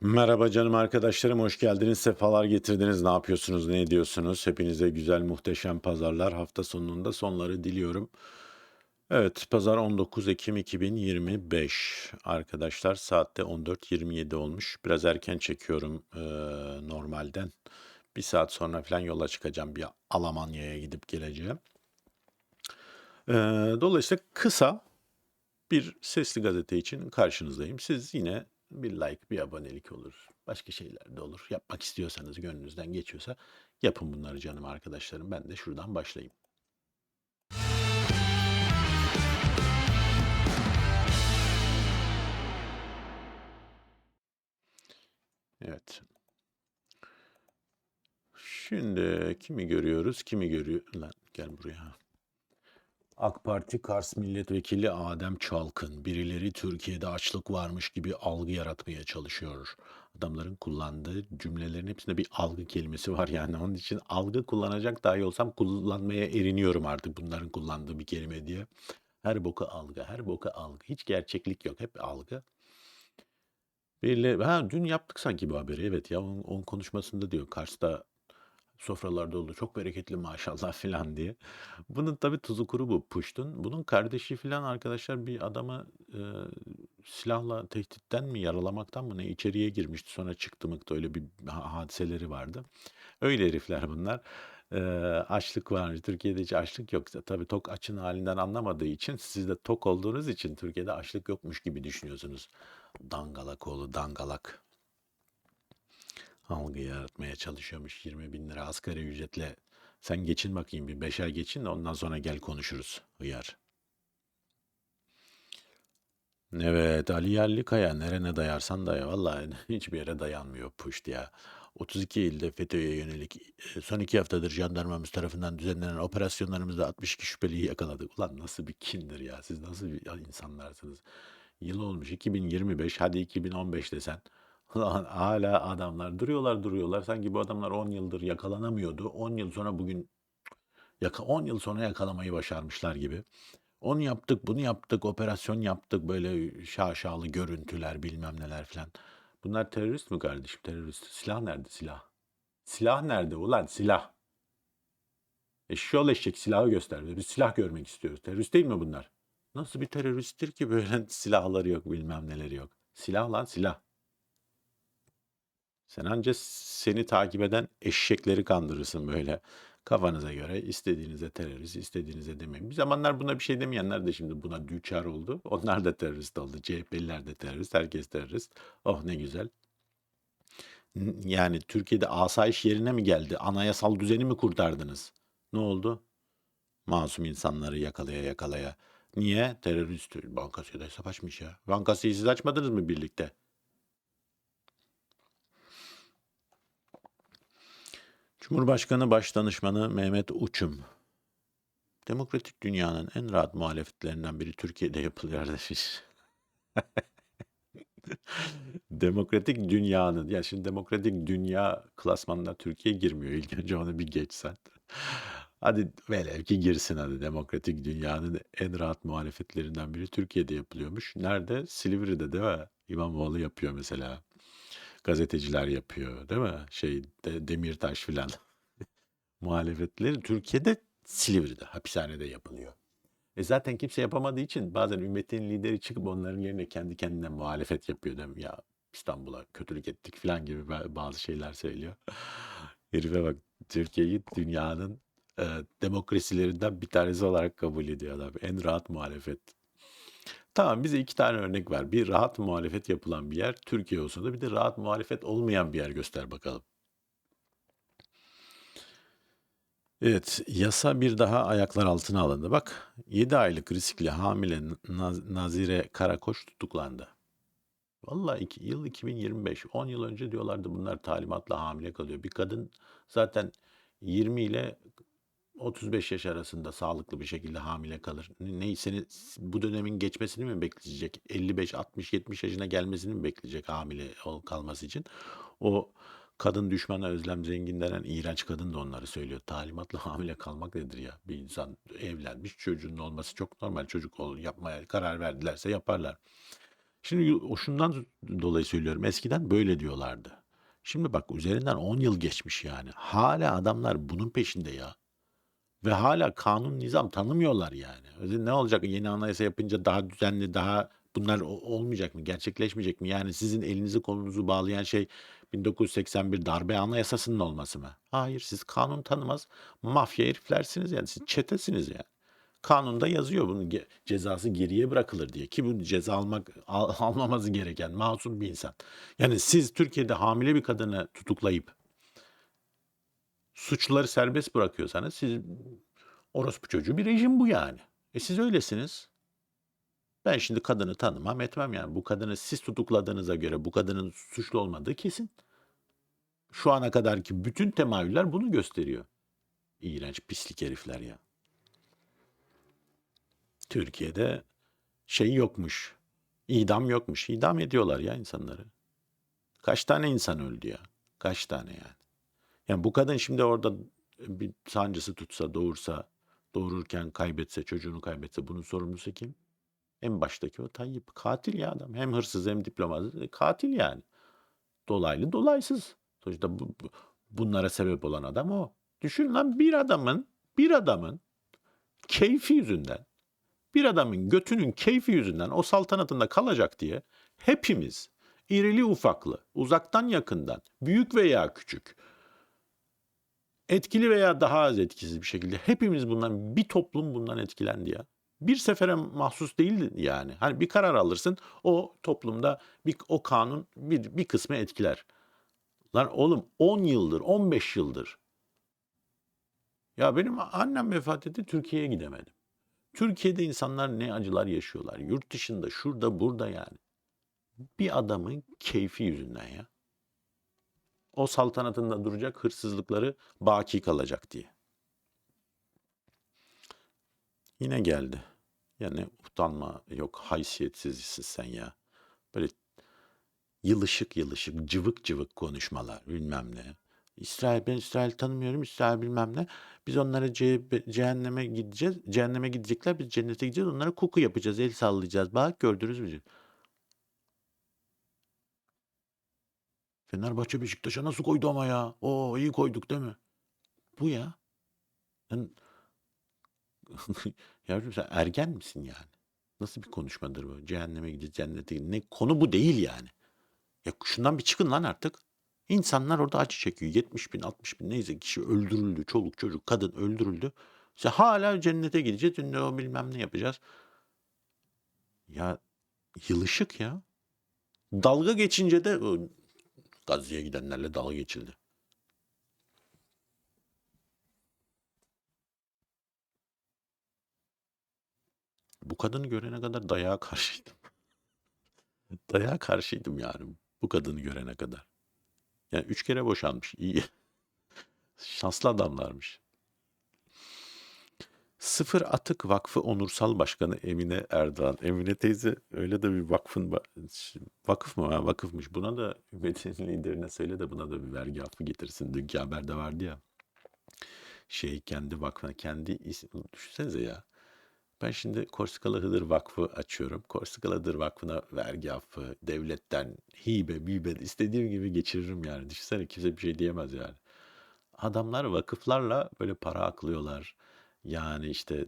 Merhaba canım arkadaşlarım, hoş geldiniz, sefalar getirdiniz. Ne yapıyorsunuz, ne ediyorsunuz? Hepinize güzel, muhteşem pazarlar. Hafta sonunda sonları diliyorum. Evet, pazar 19 Ekim 2025. Arkadaşlar saatte 14.27 olmuş. Biraz erken çekiyorum eee, normalden. Bir saat sonra falan yola çıkacağım. Bir Almanya'ya gidip geleceğim. Eee, dolayısıyla kısa bir sesli gazete için karşınızdayım. Siz yine bir like, bir abonelik olur. Başka şeyler de olur. Yapmak istiyorsanız, gönlünüzden geçiyorsa yapın bunları canım arkadaşlarım. Ben de şuradan başlayayım. Evet. Şimdi kimi görüyoruz? Kimi görüyor? Lan gel buraya. AK Parti Kars Milletvekili Adem Çalkın birileri Türkiye'de açlık varmış gibi algı yaratmaya çalışıyor. Adamların kullandığı cümlelerin hepsinde bir algı kelimesi var yani onun için algı kullanacak dahi olsam kullanmaya eriniyorum artık bunların kullandığı bir kelime diye. Her boka algı, her boka algı. Hiç gerçeklik yok, hep algı. Birileri, ha dün yaptık sanki bu haberi evet ya onun, onun konuşmasında diyor Kars'ta sofralarda oldu çok bereketli maşallah filan diye. Bunun tabii tuzu kuru bu Puşt'un. Bunun kardeşi filan arkadaşlar bir adamı e, silahla tehditten mi yaralamaktan mı ne içeriye girmişti. Sonra çıktı mıktı öyle bir ha- hadiseleri vardı. Öyle herifler bunlar. E, açlık var. Türkiye'de hiç açlık yok. Tabii tok açın halinden anlamadığı için siz de tok olduğunuz için Türkiye'de açlık yokmuş gibi düşünüyorsunuz. Dangalak oğlu dangalak algı yaratmaya çalışıyormuş 20 bin lira asgari ücretle. Sen geçin bakayım bir beş ay geçin ondan sonra gel konuşuruz hıyar. Evet Ali Yerlikaya nerene dayarsan daya vallahi hiçbir yere dayanmıyor puşt ya. 32 ilde FETÖ'ye yönelik e, son iki haftadır jandarmamız tarafından düzenlenen operasyonlarımızda 62 şüpheliyi yakaladık. Ulan nasıl bir kindir ya siz nasıl bir insanlarsınız. Yıl olmuş 2025 hadi 2015 desen. Ulan hala adamlar duruyorlar duruyorlar. Sanki bu adamlar 10 yıldır yakalanamıyordu. 10 yıl sonra bugün yaka 10 yıl sonra yakalamayı başarmışlar gibi. Onu yaptık, bunu yaptık, operasyon yaptık, böyle şaşalı görüntüler, bilmem neler filan. Bunlar terörist mi kardeşim? Terörist. Silah nerede silah? Silah nerede ulan silah? Eşşoğlu eşek silahı göster. Biz silah görmek istiyoruz. Terörist değil mi bunlar? Nasıl bir teröristtir ki böyle silahları yok, bilmem neleri yok. Silah lan silah. Sen anca seni takip eden eşekleri kandırırsın böyle. Kafanıza göre istediğinize terörist, istediğinize demeyin. Bir zamanlar buna bir şey demeyenler de şimdi buna düçar oldu. Onlar da terörist oldu. CHP'liler de terörist, herkes terörist. Oh ne güzel. Yani Türkiye'de asayiş yerine mi geldi? Anayasal düzeni mi kurtardınız? Ne oldu? Masum insanları yakalaya yakalaya. Niye? Terörist bankasıyla hesap açmış ya. Bankasıyı siz açmadınız mı birlikte? Cumhurbaşkanı Başdanışmanı Mehmet Uçum. Demokratik dünyanın en rahat muhalefetlerinden biri Türkiye'de yapılıyor demiş. Demokratik dünyanın, ya şimdi demokratik dünya klasmanına Türkiye girmiyor. İlk önce onu bir geçsen. Hadi velev ki girsin hadi demokratik dünyanın en rahat muhalefetlerinden biri Türkiye'de yapılıyormuş. Nerede? Silivri'de değil mi? İmamoğlu yapıyor mesela. Gazeteciler yapıyor değil mi? Şey de, Demirtaş filan. Muhalefetleri Türkiye'de Silivri'de, hapishanede yapılıyor. E zaten kimse yapamadığı için bazen ümmetin lideri çıkıp onların yerine kendi kendine muhalefet yapıyor değil mi? Ya İstanbul'a kötülük ettik falan gibi ba- bazı şeyler söylüyor. Herife bak Türkiye'yi dünyanın e, demokrasilerinden bir tanesi olarak kabul ediyor adam. En rahat muhalefet. Tamam bize iki tane örnek ver. Bir rahat muhalefet yapılan bir yer Türkiye olsun da bir de rahat muhalefet olmayan bir yer göster bakalım. Evet, yasa bir daha ayaklar altına alındı. Bak, 7 aylık riskli hamile Naz- Nazire Karakoç tutuklandı. Vallahi iki, yıl 2025, 10 yıl önce diyorlardı bunlar talimatla hamile kalıyor. Bir kadın zaten 20 ile 35 yaş arasında sağlıklı bir şekilde hamile kalır. Ne, ne- seni bu dönemin geçmesini mi bekleyecek? 55, 60, 70 yaşına gelmesini mi bekleyecek hamile kalması için? O kadın düşmanı Özlem Zengin denen iğrenç kadın da onları söylüyor. Talimatla hamile kalmak nedir ya? Bir insan evlenmiş çocuğunun olması çok normal. Çocuk ol, yapmaya karar verdilerse yaparlar. Şimdi o şundan dolayı söylüyorum. Eskiden böyle diyorlardı. Şimdi bak üzerinden 10 yıl geçmiş yani. Hala adamlar bunun peşinde ya. Ve hala kanun nizam tanımıyorlar yani. Öyle ne olacak yeni anayasa yapınca daha düzenli, daha bunlar olmayacak mı? Gerçekleşmeyecek mi? Yani sizin elinizi kolunuzu bağlayan şey 1981 darbe anayasasının olması mı? Hayır siz kanun tanımaz mafya heriflersiniz yani siz çetesiniz yani. Kanunda yazıyor bunun ge- cezası geriye bırakılır diye ki bu ceza almak al- almaması gereken masum bir insan. Yani siz Türkiye'de hamile bir kadını tutuklayıp suçluları serbest bırakıyorsanız siz orospu çocuğu bir rejim bu yani. E siz öylesiniz. Ben şimdi kadını tanımam etmem yani. Bu kadını siz tutukladığınıza göre bu kadının suçlu olmadığı kesin. Şu ana kadarki bütün temayüller bunu gösteriyor. İğrenç pislik herifler ya. Türkiye'de şey yokmuş. İdam yokmuş. İdam ediyorlar ya insanları. Kaç tane insan öldü ya? Kaç tane yani? Yani bu kadın şimdi orada bir sancısı tutsa, doğursa, doğururken kaybetse, çocuğunu kaybetse bunun sorumlusu kim? En baştaki o Tayyip. Katil ya adam. Hem hırsız hem diplomasız. E, Katil yani. Dolaylı dolaysız. Sonuçta bu- bunlara sebep olan adam o. Düşün lan bir adamın, bir adamın keyfi yüzünden, bir adamın götünün keyfi yüzünden o saltanatında kalacak diye hepimiz irili ufaklı, uzaktan yakından, büyük veya küçük, etkili veya daha az etkisiz bir şekilde hepimiz bundan bir toplum bundan etkilendi ya. Bir sefere mahsus değil yani. Hani bir karar alırsın o toplumda bir, o kanun bir, bir kısmı etkiler. Lan oğlum 10 yıldır 15 yıldır ya benim annem vefat etti Türkiye'ye gidemedim. Türkiye'de insanlar ne acılar yaşıyorlar. Yurt dışında şurada burada yani. Bir adamın keyfi yüzünden ya. O saltanatında duracak hırsızlıkları baki kalacak diye. Yine geldi. Yani utanma yok haysiyetsizsin sen ya. Böyle yılışık yılışık cıvık cıvık konuşmalar bilmem ne. İsrail ben İsrail tanımıyorum İsrail bilmem ne. Biz onlara ce- cehenneme gideceğiz. Cehenneme gidecekler biz cennete gideceğiz. Onlara koku yapacağız. El sallayacağız. Bak gördünüz mü? Fenerbahçe Beşiktaş'a nasıl koydu ama ya? Oo iyi koyduk değil mi? Bu ya. Sen... Yavrum sen ergen misin yani? Nasıl bir konuşmadır bu? Cehenneme gideceğiz, cennete. Ne, konu bu değil yani. Ya şundan bir çıkın lan artık. İnsanlar orada acı çekiyor. 70 bin, 60 bin neyse kişi öldürüldü. Çoluk çocuk, kadın öldürüldü. İşte hala cennete gideceğiz. Ünlü o bilmem ne yapacağız. Ya yılışık ya. Dalga geçince de Gazze'ye gidenlerle dalga geçildi. Bu kadını görene kadar dayağa karşıydım. Dayağa karşıydım yani bu kadını görene kadar. Yani üç kere boşanmış. İyi. Şanslı adamlarmış. Sıfır Atık Vakfı Onursal Başkanı Emine Erdoğan. Emine teyze öyle de bir vakfın vakıf mı? Ha, vakıfmış. Buna da hükümetin liderine söyle de buna da bir vergi affı getirsin. Dünkü haberde vardı ya. Şey kendi vakfına kendi isim düşünsenize ya. Ben şimdi Korsikalı Hıdır Vakfı açıyorum. Korsikalı Hıdır Vakfı'na vergi affı, devletten hibe, bibe istediğim gibi geçiririm yani. Düşünsene kimse bir şey diyemez yani. Adamlar vakıflarla böyle para aklıyorlar. Yani işte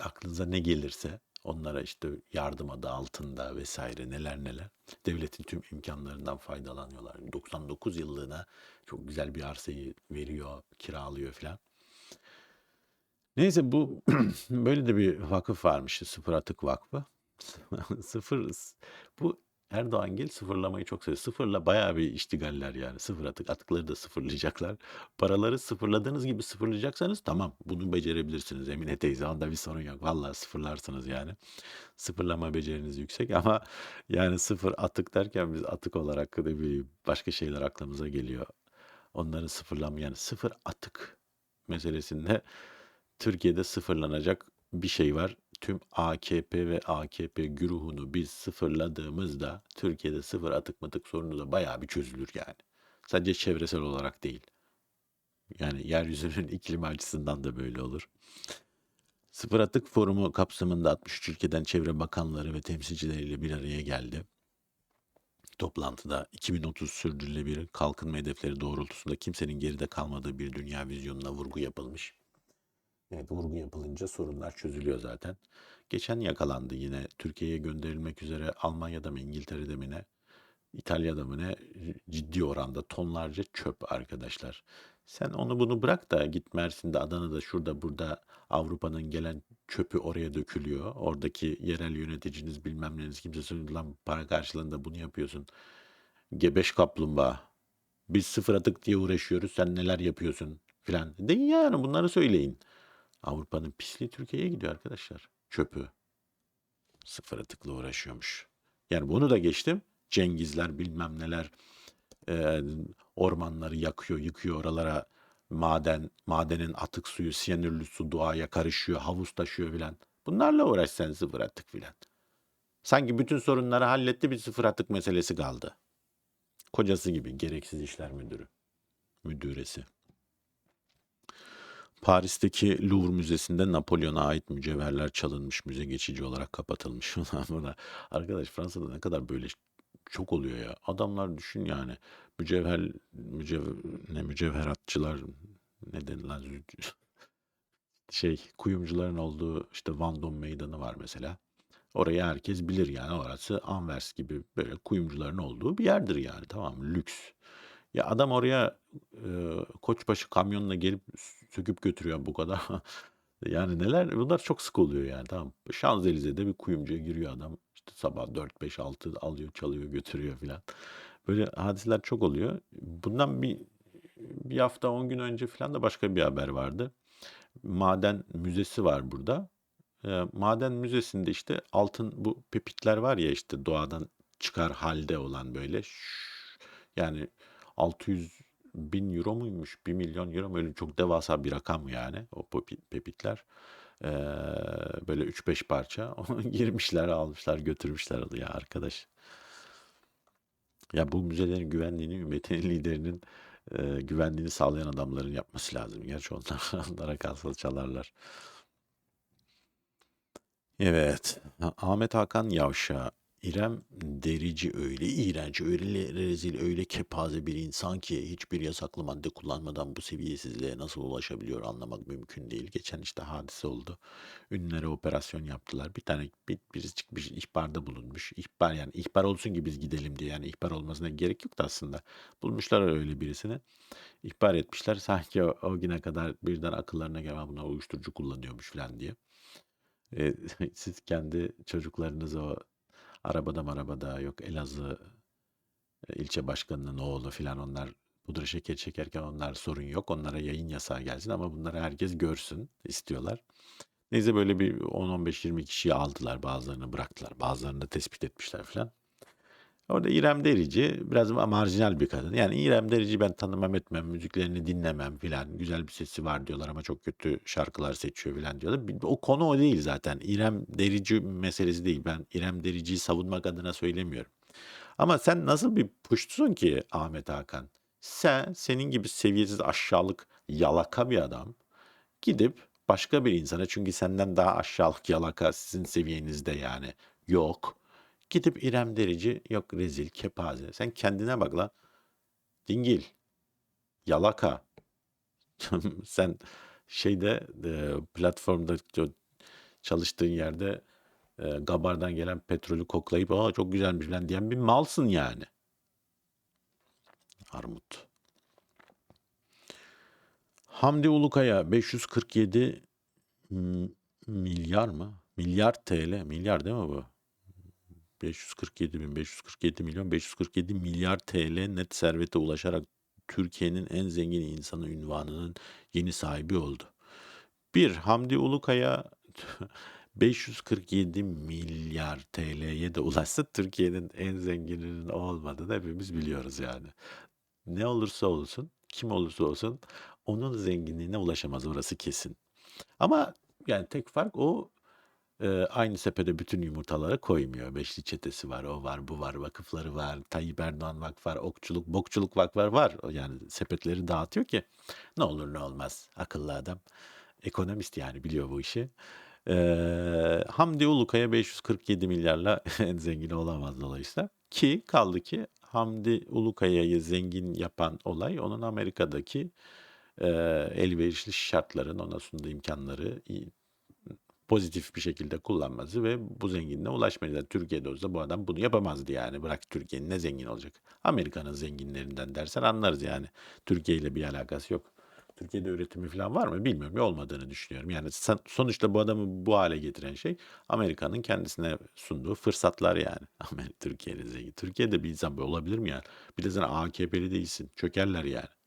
aklınıza ne gelirse onlara işte yardım adı altında vesaire neler neler. Devletin tüm imkanlarından faydalanıyorlar. 99 yıllığına çok güzel bir arsayı veriyor, kiralıyor falan. Neyse bu böyle de bir vakıf varmış. Sıfır Atık Vakfı. Sıfır bu Erdoğan sıfırlamayı çok seviyor. Sıfırla bayağı bir iştigaller yani. Sıfır atık. Atıkları da sıfırlayacaklar. Paraları sıfırladığınız gibi sıfırlayacaksanız tamam bunu becerebilirsiniz. Emine teyze onda bir sorun yok. Vallahi sıfırlarsınız yani. Sıfırlama beceriniz yüksek ama yani sıfır atık derken biz atık olarak da bir başka şeyler aklımıza geliyor. Onları sıfırlama yani sıfır atık meselesinde Türkiye'de sıfırlanacak bir şey var. Tüm AKP ve AKP güruhunu biz sıfırladığımızda Türkiye'de sıfır atık matık sorunu da bayağı bir çözülür yani. Sadece çevresel olarak değil. Yani yeryüzünün iklimi açısından da böyle olur. Sıfır Atık Forumu kapsamında 63 ülkeden çevre bakanları ve temsilcileriyle bir araya geldi. toplantıda 2030 sürdürülebilir kalkınma hedefleri doğrultusunda kimsenin geride kalmadığı bir dünya vizyonuna vurgu yapılmış. Evet vurgu yapılınca sorunlar çözülüyor zaten. Geçen yakalandı yine Türkiye'ye gönderilmek üzere Almanya'da mı İngiltere'de mi ne İtalya'da mı ne ciddi oranda tonlarca çöp arkadaşlar. Sen onu bunu bırak da git Mersin'de, Adana'da, şurada, burada Avrupa'nın gelen çöpü oraya dökülüyor. Oradaki yerel yöneticiniz bilmem neniz kimse söylüyor para karşılığında bunu yapıyorsun. Gebeş kaplumbağa. Biz sıfır atık diye uğraşıyoruz. Sen neler yapıyorsun filan. Deyin yani bunları söyleyin. Avrupa'nın pisliği Türkiye'ye gidiyor arkadaşlar. Çöpü. Sıfır atıkla uğraşıyormuş. Yani bunu da geçtim. Cengizler bilmem neler e, ormanları yakıyor, yıkıyor oralara maden, madenin atık suyu, siyanürlü su doğaya karışıyor, havuz taşıyor filan. Bunlarla uğraş sıfır atık filan. Sanki bütün sorunları halletti bir sıfır atık meselesi kaldı. Kocası gibi gereksiz işler müdürü. Müdüresi. Paris'teki Louvre Müzesi'nde Napolyon'a ait mücevherler çalınmış. Müze geçici olarak kapatılmış. Buna- Arkadaş Fransa'da ne kadar böyle çok oluyor ya. Adamlar düşün yani mücevher mücevher ne mücevheratçılar ne denilen şey kuyumcuların olduğu işte Vendôme meydanı var mesela. Orayı herkes bilir yani orası Anvers gibi böyle kuyumcuların olduğu bir yerdir yani tamam? Lüks. Ya adam oraya e, koçbaşı kamyonla gelip söküp götürüyor bu kadar. yani neler bunlar çok sık oluyor yani tamam. Şanzelize'de bir kuyumcuya giriyor adam. İşte sabah 4 5 6 alıyor, çalıyor, götürüyor filan. Böyle hadiseler çok oluyor. Bundan bir bir hafta 10 gün önce filan da başka bir haber vardı. Maden müzesi var burada. Eee, maden müzesinde işte altın bu pepitler var ya işte doğadan çıkar halde olan böyle ş- yani 600 bin euro muymuş 1 milyon euro mu öyle çok devasa bir rakam yani o pepi- pepitler. Eee, böyle 3-5 parça girmişler almışlar götürmüşler ya arkadaş. Ya bu müzelerin güvenliğini ümmetin liderinin eee, güvenliğini sağlayan adamların yapması lazım. Gerçi onlar onlara kalsa çalarlar. Evet. Ahmet Hakan Yavşa. İrem Derici öyle iğrenç, öyle rezil, öyle kepaze bir insan ki hiçbir yasaklı madde kullanmadan bu seviyesizliğe nasıl ulaşabiliyor anlamak mümkün değil. Geçen işte hadise oldu. Ünlülere operasyon yaptılar. Bir tane bir, birisi çıkmış ihbarda bulunmuş. İhbar yani ihbar olsun ki biz gidelim diye yani ihbar olmasına gerek yok da aslında. Bulmuşlar öyle birisini. İhbar etmişler sanki o, o güne kadar birden akıllarına gelen buna uyuşturucu kullanıyormuş falan diye. E, siz kendi çocuklarınızı o arabada marabada yok Elazığ e, ilçe başkanının oğlu filan onlar pudra şeker çekerken onlar sorun yok. Onlara yayın yasağı gelsin ama bunları herkes görsün istiyorlar. Neyse böyle bir 10-15-20 kişiyi aldılar. Bazılarını bıraktılar. Bazılarını tespit etmişler filan. Orada İrem Derici biraz marjinal bir kadın. Yani İrem Derici ben tanımam etmem, müziklerini dinlemem filan. Güzel bir sesi var diyorlar ama çok kötü şarkılar seçiyor filan diyorlar. O konu o değil zaten. İrem Derici meselesi değil. Ben İrem Derici'yi savunmak adına söylemiyorum. Ama sen nasıl bir puştsun ki Ahmet Hakan? Sen senin gibi seviyesiz aşağılık yalaka bir adam gidip başka bir insana çünkü senden daha aşağılık yalaka sizin seviyenizde yani yok. Gidip İrem Derici yok rezil kepaze. Sen kendine bak la. Dingil. Yalaka. Sen şeyde e, platformda çalıştığın yerde e, Gabar'dan gelen petrolü koklayıp aa çok güzelmiş falan diyen bir malsın yani. Armut. Hamdi Ulukaya 547 m- milyar mı? Milyar TL. Milyar değil mi bu? 547 bin 547 milyon 547 milyar TL net servete ulaşarak Türkiye'nin en zengin insanı ünvanının yeni sahibi oldu. Bir Hamdi Ulukaya 547 milyar TL'ye de ulaşsa Türkiye'nin en zengininin o olmadığını hepimiz biliyoruz yani. Ne olursa olsun, kim olursa olsun onun zenginliğine ulaşamaz orası kesin. Ama yani tek fark o aynı sepete bütün yumurtaları koymuyor. Beşli çetesi var, o var, bu var, vakıfları var, Tayyip Erdoğan vakfı var, okçuluk, bokçuluk vakfı var. O Yani sepetleri dağıtıyor ki ne olur ne olmaz akıllı adam. Ekonomist yani biliyor bu işi. Eee, Hamdi Ulukaya 547 milyarla en zengin olamaz dolayısıyla. Ki kaldı ki Hamdi Ulukaya'yı zengin yapan olay onun Amerika'daki eee, elverişli şartların ona sunduğu imkanları pozitif bir şekilde kullanması ve bu zenginliğe ulaşması. Yani Türkiye'de olsa bu adam bunu yapamazdı yani. Bırak Türkiye'nin ne zengin olacak? Amerika'nın zenginlerinden dersen anlarız yani. Türkiye ile bir alakası yok. Türkiye'de üretimi falan var mı bilmiyorum. Olmadığını düşünüyorum. Yani sonuçta bu adamı bu hale getiren şey Amerika'nın kendisine sunduğu fırsatlar yani. Amerika Türkiye'nin zengin. Türkiye'de bir insan böyle olabilir mi yani? Bir de sen AKP'li değilsin. Çökerler yani.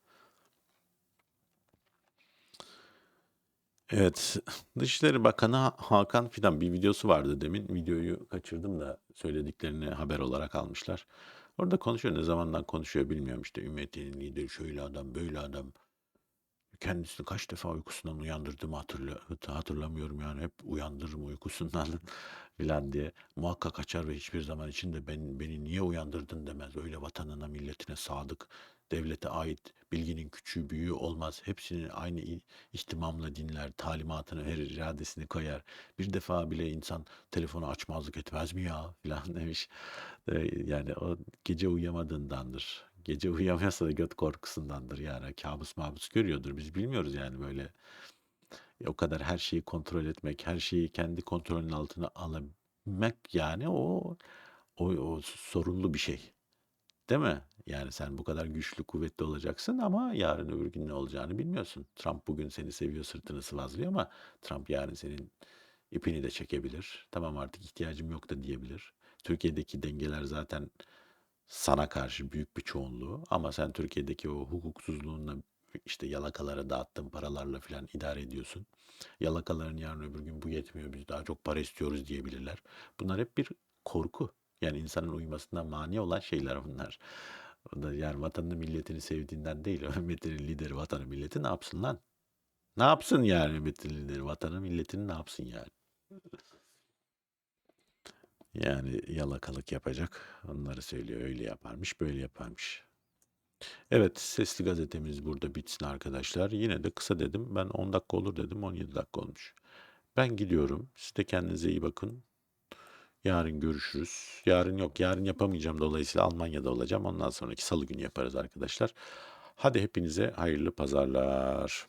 Evet, Dışişleri Bakanı Ha- Hakan Fidan bir videosu vardı demin. Videoyu kaçırdım da söylediklerini haber olarak almışlar. Orada konuşuyor. Ne zamandan konuşuyor bilmiyorum işte. Ümmetinin lideri şöyle adam, böyle adam. Kendisini kaç defa uykusundan uyandırdığımı hatırla, hatırlamıyorum yani. Hep uyandırırım uykusundan filan diye. Muhakkak açar ve hiçbir zaman içinde ben, beni niye uyandırdın demez. Öyle vatanına, milletine sadık, devlete ait bilginin küçüğü büyüğü olmaz. Hepsini aynı ihtimamla dinler, talimatını verir, iradesini koyar. Bir defa bile insan telefonu açmazlık etmez mi ya filan demiş. Yani o gece uyuyamadığındandır. Gece uyuyamıyorsa da göt korkusundandır yani. Kabus mabus görüyordur. Biz bilmiyoruz yani böyle. E, O kadar her şeyi kontrol etmek, her şeyi kendi kontrolünün altına alabilmek yani o o, o sorunlu bir şey. Değil mi? Yani sen bu kadar güçlü, kuvvetli olacaksın ama yarın öbür gün ne olacağını bilmiyorsun. Trump bugün seni seviyor, sırtını sıvazlıyor ama Trump yarın senin ipini de çekebilir. Tamam artık ihtiyacım yok da diyebilir. Türkiye'deki dengeler zaten sana karşı büyük bir çoğunluğu ama sen Türkiye'deki o hukuksuzluğunla işte yalakalara dağıttığın paralarla falan idare ediyorsun. Yalakaların yarın öbür gün bu yetmiyor biz daha çok para istiyoruz diyebilirler. Bunlar hep bir korku. Yani insanın uyumasına mani olan şeyler bunlar. O da yani vatanını milletini sevdiğinden değil. Ümmetinin lideri vatanı milleti ne yapsın lan? Ne yapsın yani ümmetin lideri vatanı milletini ne yapsın yani? Yani yalakalık yapacak. Onları söylüyor. Öyle yaparmış, böyle yaparmış. Evet, sesli gazetemiz burada bitsin arkadaşlar. Yine de kısa dedim. Ben 10 dakika olur dedim. 17 dakika olmuş. Ben gidiyorum. Siz de kendinize iyi bakın. Yarın görüşürüz. Yarın yok. Yarın yapamayacağım. Dolayısıyla Almanya'da olacağım. Ondan sonraki salı günü yaparız arkadaşlar. Hadi hepinize hayırlı pazarlar.